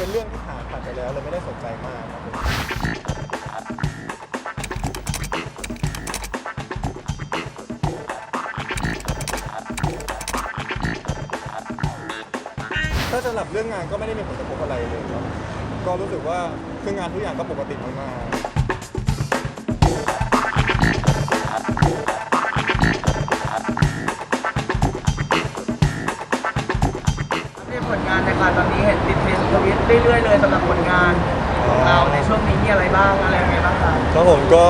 เป็นเรื่องที่ผ่านผ่านไปแล้วเลยไม่ได้สนใจมากครับผมถ้าสำหรับเรื่องงานก็ไม่ได้มีผลกระทบอะไรเลยครับก็รู้สึกว่าคืองานทุกอย่างก็ปกติมากๆ เรื่อยๆเลยสำหรับผลงานของเราในช่วงนี้มีอะไรบ้างอะไรยังไงบ้างคะครับผมก็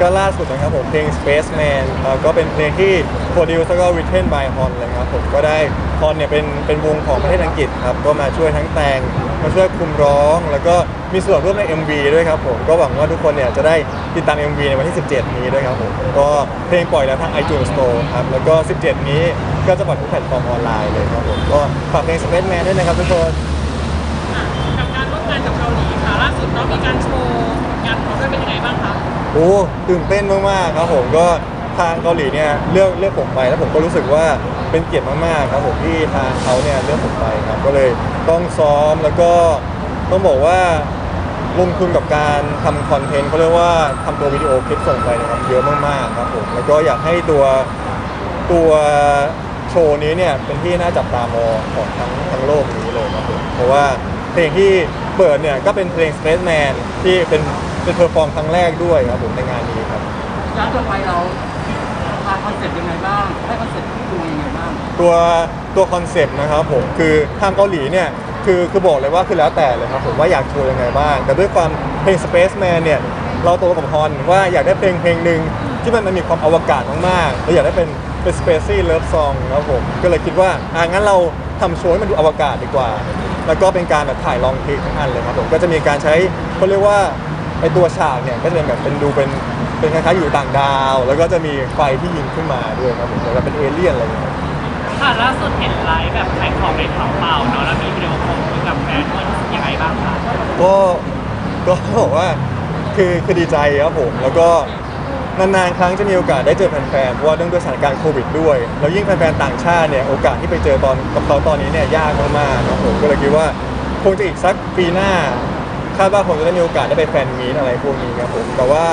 ก็ล่าสุดนะครับผมเพลง Spaceman เอ่อก็เป็นเพลงที่ produce แล้วก็ written by Hon เลยครับผมก็ได้ Hon เนี่ยเป็นเป็นวงของประเทศอังกฤษครับก็มาช่วยทั้งแต่งมาช่วยคุมร้อง แล้วก็มีส่วนร่วมใน MV ด้วยครับผมก็หวังว่าทุกคนเนี่ยจะได้ติดตาม MV ในวันที่ 17 นี้ด้วยครับผมก็เพลงปล่อยแล้วทาง iTunes Store ครับแล้วก็ 17 นี้ก็จะปล่อยทุกแพลตฟอร์มออนไลน์เลยครับผมก็ฝากเพลง Spaceman ด้วยนะครับทุกคนอะกับกานกับเกาหลีค่ะล่าสุดเรามีการโชว์งานของเราเป็นยังไงบ้างคะโอ้ตื่นเต้นมากๆครับผมก็ทางเกาหลีเนี่ยเลือกเลือกผมไปแล้วผมก็รู้สึกว่าเป็นเกียรติมากๆครับผมที่ทางเขาเนี่ยเลือกผมไปครับก็เลยต้องซ้อมแล้วก็ต้องบอกว่าลงทุนกับการทำคอนเทนต์เขาเรียกว่าทำตัววิดีโอคลิปส่งไปนะครับเยอะมากๆครับผมแล้วก็อยากให้ตัวตัวโชว์นี้เนี่ยเป็นที่น่าจับตามองของทั้งทั้งโลกนี้เลยครับผมเพราะว่า เพลงที่เปิดเนี่ยก็เป็นเพลง Space Man ที่เป็นเป็นเพอร์ฟอร์มครั้งแรกด้วยครับผมในงานนี้ครับย้อนกลับไปเราพาคอนเซ็ปต์ยังไงบ้างได้คอนเซ็ปต์ที่ดูยังไงบ้างตัวตัวคอนเซปต์นะครับผมคือทางเกาหลีเนี่ยคือคือบอกเลยว่าคือแล้วแต่เลยครับผมว่าอยากโชว์ยังไงบ้าง แต่ด้วยความเพลง Spaceman เนี่ยเราโตกับฮอนว่าอยากได้เพลงเพลงหนึ่งที่มันมันมีความอวกาศมากๆเราอยากได้เป็นเป็น Spacey Love Song ครับผมก็เลยคิดว่าอะงั้นเราทำโชว์ให้มันดูอวกาศดีกว่า แล้วก็เป็นการแบบถ่ายลองเทคทั้งอันเลยครับผมก็จะมีการใช้เขาเรียกว่าไอตัวฉากเนี่ยก็จะเป็นแบบเป็นดูเป็นเป็นคล้ายๆอยู่ต่างดาว แล้วก็จะมีไฟที่ยิงขึ้นมาด้วยครับผมเหมือนกับเป็นเอเลี่ยนอะไรอย่างเงี้ยค่ะล่าสุดเห็นไลฟ์แบบขายของในเผาเปล่าเนาะแล้วมีวิดีโอคอลคุยกับแฟนด้วยรู้สึกยังไงบ้างคะก็ก็บอกว่าคือคือดีใจครับผมแล้วก็ นานๆครั้งจะมีโอกาสได้เจอแฟนๆเพราะว่าเนื่องด้วยสถานการณ์โควิดด้วย แล้วยิ่งแฟนๆต่างชาติเนี่ยโอกาสที่ไปเจอตอนกับเขาตอนนี้เนี่ยยากมากๆครับผมก็เลยคิดว่าคงจะอีกสักปีหน้าคาดว่าคงจะได้มีโอกาสได้ไปแฟนมีตอะไรพวกนี้ครับผมแต่ว่า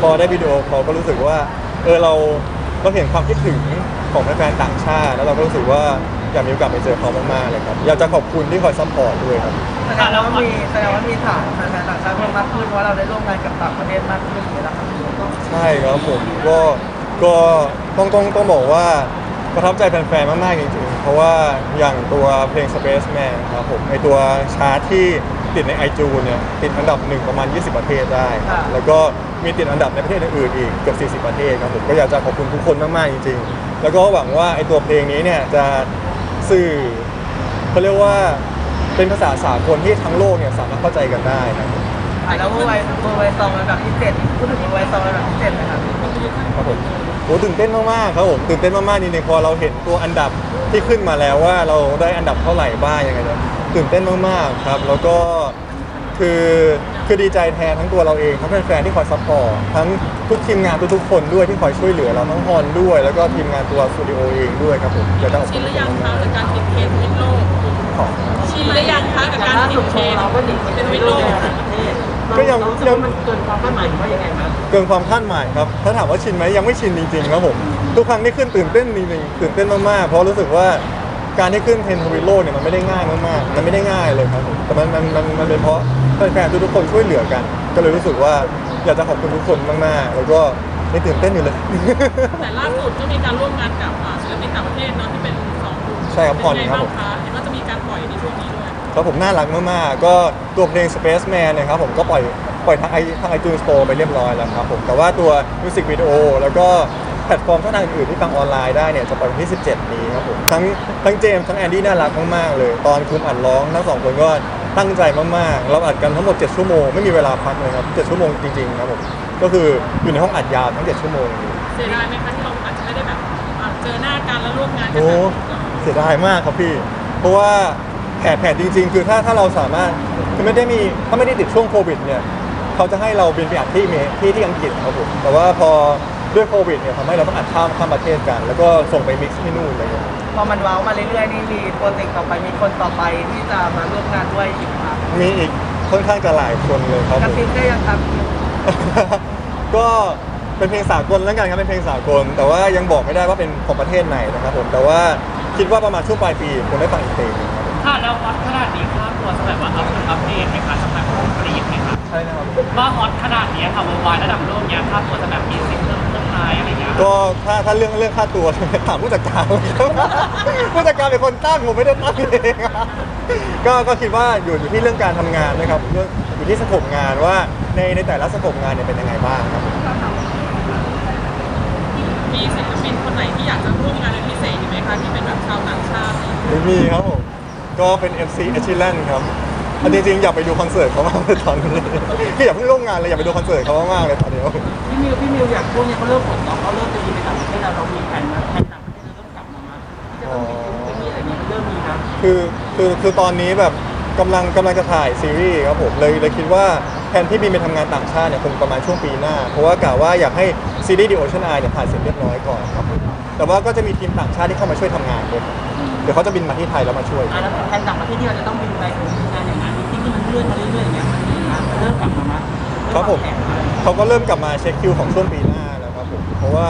พอได้วิดีโอคอลก็รู้สึกว่าเออเราเราเห็นความคิดถึงของแฟนๆต่างชาติ แล้วเราก็รู้สึกว่าอยากมีโอกาสไปเจอเขามากๆเลยครับอยากจะขอบคุณที่คอยซัพพอร์ตด้วยครับแสดงว่ามีแสดงว่ามีฐานแฟนๆต่างชาติเพิ่มมากขึ้นเพราะว่าเราได้ร่วมงานกับต่างประเทศมากขึ้นอย่างนี้ยนะ ใช่ครับผมก็ก็ต้องต้องต้องบอกว่าประทับใจแฟนๆ มากๆ จริงๆ เพราะว่าอย่างตัวเพลง Spaceman ครับผมไอตัวชาร์ตที่ติดใน iTunes เนี่ยติดอันดับหนึ่งประมาณ 20 ประเทศได้แล้วก็มีติดอันดับในประเทศอื่นๆอีกเกือบ40 ประเทศครับผมก็อยากจะขอบคุณทุกคนมากๆ จริงๆ แล้วก็หวังว่าไอตัวเพลงนี้เนี่ยจะสื่อเขาเรียกว่าเป็นภาษาสากลที่ทั้งโลกเนี่ยสามารถเข้าใจกันได้นะครับ อะแล้วเมื่อไวเมื่อไวซองเป็นแบบพิเศษพูดถึงเมื่อไวซองเป็นแบบพิเศษนะครับครับผมโหตื่นเต้นมากๆครับผมตื่นเต้นมากๆจริงๆพอเราเห็นตัวอันดับที่ขึ้นมาแล้วว่าเราได้อันดับเท่าไหร่บ้างยังไงเนี่ยตื่นเต้นมากๆครับ แล้วก็คือคือดีใจแทนทั้งตัวเราเองทั้งแฟนๆที่คอยซัพพอร์ตทั้งทุกทีมงานทุกๆคนด้วยที่คอยช่วยเหลือเราทั้งฮอนด้วย แล้วก็ทีมงานตัวสตูดิโอเองด้วยครับผมอยากจะขอบชิคุนณหทุรืกอคยังนคะมากกับการติดเทรนด์วิดโลกๆของชินหรือยังคะกับการติดเทรนด์เป็นวิดโลก ก็ยังยังมันเกินความคาดหมายหรือว่ายังไงมั้ยเกินความคาดหมายครับ ถ้าถามว่าชินไหมยังไม่ชินจริงๆครับผม ทุกครั้งที่ขึ้นตื่นเต้นจริงๆตื่นเต้นมากๆ เพราะรู้สึกว่าการที่ขึ้นเทรนด์ทวิตโลกเนี่ยมันไม่ได้ง่ายมากๆ มันไม่ได้ง่ายเลยครับผมแต่มันมันมันมันเป็นเพราะแฟนๆทุกๆคนช่วยเหลือกัน ก็เลยรู้สึกว่าอยากจะขอบคุณทุกคนมากๆ แล้วก็ไม่ตื่นเต้นอยู่เลย แต่ล่าสุดก็มีการร่วมงานกับอ่าศิลปินต่างประเทศเนาะที่เป็นสองกลุ่มใช่ครับเป็นยังไงผ่อนครับบ้างคะ งนี้ด้วยครับผมน่ารักมากๆ ก็ตัวเพลง Space Man เนะครับผมก็ปล่อยปล่อยทางไอทาง iTunes Store ไปเรียบร้อยแล้วครับผมแต่ว่าตัวมิวสิกวิดีโอแล้วก็แพลตฟอร์มช่องทางอื่นๆที่ฟังออนไลน์ได้เนี่ยจะปล่อยวันที่ 17 นี้ครับผมทั้งทั้งเจมส์ทั้งแอนดี้น่ารักมากๆเลย ตอนคุมอัดร้องทั้งสองคนก็ตั้งใจมากๆ เราอัดกันทั้งหมด 7 ชั่วโมง ไม่มีเวลาพักเลยครับ 7 ชั่วโมงจริงๆครับผมก็คืออยู่ในห้องอัดยาวทั้ง 7 ชั่วโมงเสียดายไหมคะที่เราอาจจะไม่ได้แบบอ่าเจอหน้ากันแล้วร่วมงานกันโอ้แบบเสียดายมากครับพี่ เพราะว่า แผนแผนจริง ๆ คือถ้าถ้าเราสามารถคือไม่ได้มีถ้าไม่ได้ติดช่วงโควิดเนี่ยเขาจะให้เราบินไปอัดที่เมที่ที่อังกฤษครับผมแต่ว่าพอด้วยโควิดเนี่ยทำให้เราต้องอัดข้ามข้ามประเทศกัน แล้วก็ส่งไปมิกซ์ที่นู่นอะไรเงี้ยพอมันเว้ามาเรื่อยๆนี่มีโปรเจกต์ต่อไปมีคนต่อไปที่จะมาร่วมงานด้วยอีกครับมีอีกค่อนข้างจะหลายคนเลยครับกระผมซิบได้ยังครับก็เป็นเพลงสากลแล้วกันครับเป็นเพลงสากล แต่ว่ายังบอกไม่ได้ว่าเป็นของประเทศไหนนะครับผมแต่ว่าคิดว่าประมาณช่วงปลายปีคงได้ฟังอีกเพลงหนึงครับ ผมค่ะแล้วฮอตขนาดนี้ค่าตัวจะแบบว่าอัพอัปเดตไหมคะสำหรับคนกรีดไหมคะใช่นะครับว่าฮอตขนาดนี้ค่ะวงวายระดับโลกเนี้ยค่าตัวจะแบบมีสิทธิ์เพิ่มเพิ่มไหมอะไรเงี้ยก็ถ้าถ้าเรื่องเรื่องค่าตัวถามผู้จัดการผู้จัดการเป็นคนตั้งผมไม่ได้ตั้งเองอะก็ก็คิดว่าอยู่อยู่ที่เรื่องการทำงานนะครับเรื่องอยู่ที่สกบงานว่าในในแต่ละสกบงานเนี่ยเป็นยังไงบ้างครับมีศิลปินคนไหนที่อยากจะร่วมงานเป็นพิเศษอยู่ไหมคะที่เป็นแบบชาวต่างชาติไม่มีครับผม ก็เป็น FC a c h i l a n ครับอันจริงๆอยากไปดูคอนเสิร์ตเขามากเลยตอนนี้คืออย่าเพิ่งร่วมงานเลยอยากไปดูคอนเสิร์ตเขามากๆเลยตอนนี้พี่มิวพี่มิวอยากช่วงนี้เขาเริ่มผลเนาะเขาเริ่มจะมีไปต่างประเทศแล้วเรามีแผนนะแผนต่างประเทศเราเริ่มกลับมามาที่จะต้องมีจะมีอะไรเงี้ยเริ่มมีครับคือคือคือตอนนี้แบบกำลังกำลังจะถ่ายซีรีส์ครับผมเลยเลยคิดว่า แทนที่บีมไปทำงานต่างชาติเนี่ยคงประมาณช่วงปีหน้า เพราะว่ากะว่าอยากให้ซีรีส์ดีโอชันไอเนี่ยถ่ายเสร็จเรียบร้อยก่อนครับผมแต่ว่าก็จะมีทีมต่างชาติที่เข้ามาช่วยทำงานด้วยเดี๋ยวเขาจะบินมาที่ไทยแล้วมาช่วย อะแล้วแผนต่างประเทศที่เราจะต้องบินไปงานอย่างนั้นที่ที่มันเลื่อนมาเรื่อยๆอย่างเงี้ยมันมีมาเริ่มกลับมามั้ยครับผมเขาก็เริ่มกลับมาเช็คคิวของช่วงปีหน้าแล้วครับผมเพราะว่า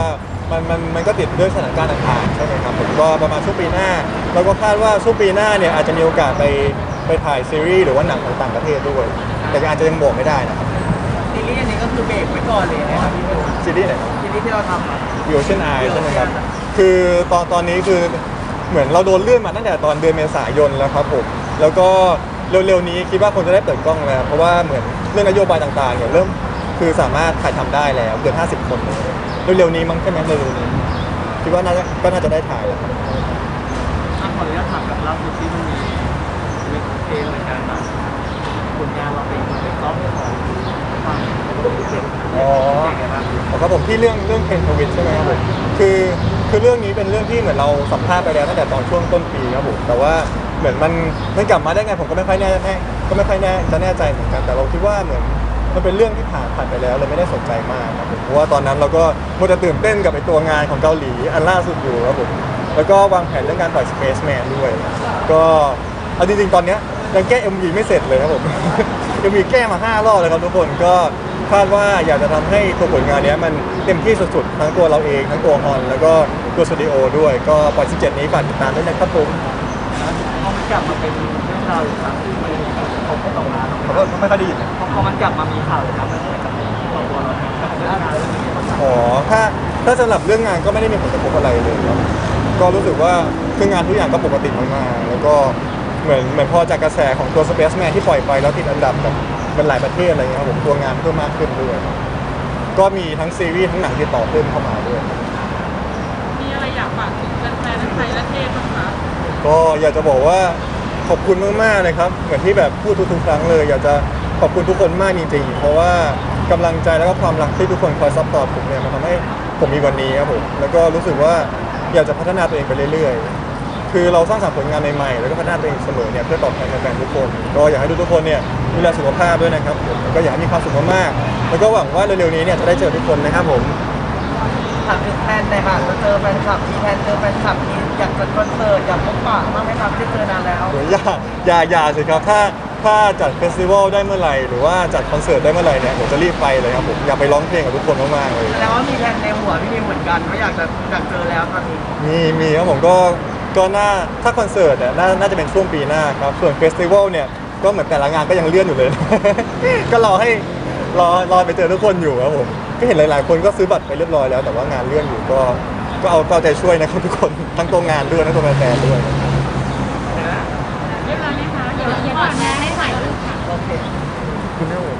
มันมันมันก็ติดด้วยสถานการณ์ต่างๆใช่ไหมครับผมก็ประมาณช่วงปีหน้าเราก็คาดว่าช่วงปีหน้าเนี่ยอาจจะมีโอกาสไปไปถ่ายซีรีส์หรือว่าหนังของต่างประเทศด้วย แต่อาจจะยังบอกไม่ได้นะครับซีรีส์อันนี้ก็คือเบรกไว้ก่อนเลยนะครับพี่มิวซีรีส์ไหนครับ ซีรีส์ที่เราทำอะวิโอเชนไอใช่ไหมครับ คือตอนตอนนี้คือเหมือนเราโดนเลื่อนมาตั้งแต่ตอนเดือนเมษายนแล้วครับผม แล้วก็เร็วๆนี้คิดว่าคงจะได้เปิดกล้องแล้ว เพราะว่าเหมือนเรื่องนโยบายต่างๆเนี่ยเริ่มคือสามารถถ่ายทำได้แล้วเกิน 50 คนเลยเร็วๆนี้มั้งใช่ไหมเร็วๆนี้คิดว่าน่าจะก็น่าจะได้ถ่ายแล้วครับ อะขออนุญาตถามแบบล่าสุดที่มันมีเว็บเพลงเหมือนกันนะ ผลงานเราเป็นเป็นซ้อมของความเจ็บอ๋อเป็นไงบ้างครับผมที่เรื่องเรื่องเพนทวิตใช่ไหมครับผมคือคือเรื่องนี้เป็นเรื่องที่เหมือนเราสัมภาษณ์ไปแล้วตั้งแต่ตอนช่วงต้นปีครับผมแต่ว่าเหมือนมันมันกลับมาได้ไงผมก็ไม่ค่อยแน่แน่ก็ไม่ค่อยแน่จะแน่ใจเหมือนกันแต่เราคิดว่าเหมือนมันเป็นเรื่องที่ผ่านผ่านไปแล้วเลยไม่ได้สนใจมากครับผมเพราะว่าตอนนั้นเราก็มัวแต่ตื่นเต้นกับไอตัวงานของเกาหลีอันล่าสุดอยู่ครับผมแล้วก็วางแผนเรื่องการปล่อย Spaceman ด้วย ก็เอาจริงๆตอนเนี้ย ยังแก้ MV ไม่เสร็จเลยครับผม MV แก้มาห้ารอบเลยครับทุกคนก็คาดว่าอยากจะทำให้ตัวผลงานเนี้ยมันเต็มที่สุดๆ ทั้งตัวเราเอง ทั้งตัวฮอน แล้วก็ตัวสตูดิโอด้วย ก็ปล่อย17 นี้ฝากติดตามด้วยนะครับผมพอมันกลับมาเป็นเรื่องราวอีกครั้งที่มันผมก็ตกงานขอโทษไม่ค่อยได้ยิน พอพอมันกลับมามีข่าวอีกครั้งมันจะกับตัวตัวเรากับเรื่องงานเรื่องนี้มันอ๋อถ้าถ้าสำหรับเรื่องงานก็ไม่ได้มีผลกระทบอะไรเลยครับก็รู้สึกว่าคืองานทุกอย่างก็ปกติมากๆแล้วก็ เหมือนเหมือนพอจากกระแสของตัว Spaceman ที่ปล่อยไปแล้วติดอันดับแบบเป็นหลายประเทศอะไรเงี้ยครับผมตัวงานเพิ่มมากขึ้นด้วย ก็มีทั้งซีรีส์ทั้งหนังที่ต่อเพิ่มเข้ามาด้วย มีอะไรอยากฝากถึงแฟนๆทั้งไทยและเทศบ้างคะก็อยากจะบอกว่าขอบคุณมากๆเลยครับ เหมือนที่แบบพูดทุกๆครั้งเลย อยากจะขอบคุณทุกคนมากจริงๆ เพราะว่ากำลังใจแล้วก็ความรักที่ทุกคนคอยซัพพอร์ตผมเนี่ยมันทำให้ผมมีวันนี้ครับผมแล้วก็รู้สึกว่าอยากจะพัฒนาตัวเองไปเรื่อยๆ คือเราสร้างสรรค์ผลงานใหม่ๆแล้วก็พัฒนาตัวเองเสมอเนี่ยเพื่อตอบแทนแฟนๆทุกคน ก็อยากให้ทุกๆคนเนี่ยดูแลสุขภาพด้วยนะครับผมแล้วก็อยากให้มีความสุขมากๆแล้วก็หวังว่าเร็วๆนี้เนี่ยจะได้เจอทุกคนนะครับผมถามถึงแฟนในอยค่ะจะเจอแฟนคลับมีแฟนเจอแฟนคลับมีอยากจัดคอนเสิร์ตอยากพบปะมากไหมครับที่เจอนานแล้ว โอ้ยอย่าอย่าอย่าสิครับถ้าถ้าจัดเฟสติวัลได้เมื่อไหร่หรือว่าจัดคอนเสิร์ตได้เมื่อไหร่เนี่ยผมจะรีบไปเลยครับผมอยากไปร้องเพลงกับทุกคนมากๆเลยแสดงว่ามีแฟนในหัวพี่มีเหมือนกันว่าอยากจะอยากเจอแล้วตอนนี้ มีมีครับผมก็ ก็น่าถ้าคอนเสิร์ตเนี่ยน่าน่าจะเป็นช่วงปีหน้าครับ ส่วนเฟสติวัลเนี่ยก็เหมือนแต่ละงานก็ยังเลื่อนอยู่เลย ก็รอให้รอรอไปเจอทุกคนอยู่ครับผมก็เห็นหลาย ๆ คนก็ซื้อบัตรไปเรียบร้อยแล้ว แต่ว่างานเลื่อนอยู่ก็ก็เอาเอาใจช่วยนะครับทุกคนทั้งตัวงานด้วยทั้งตัวแฟนๆด้วย เรียบร้อยไหมคะ เดี๋ยวก่อนนะให้ถ่ายรูปค่ะ โอเค คุณแม่โอ๋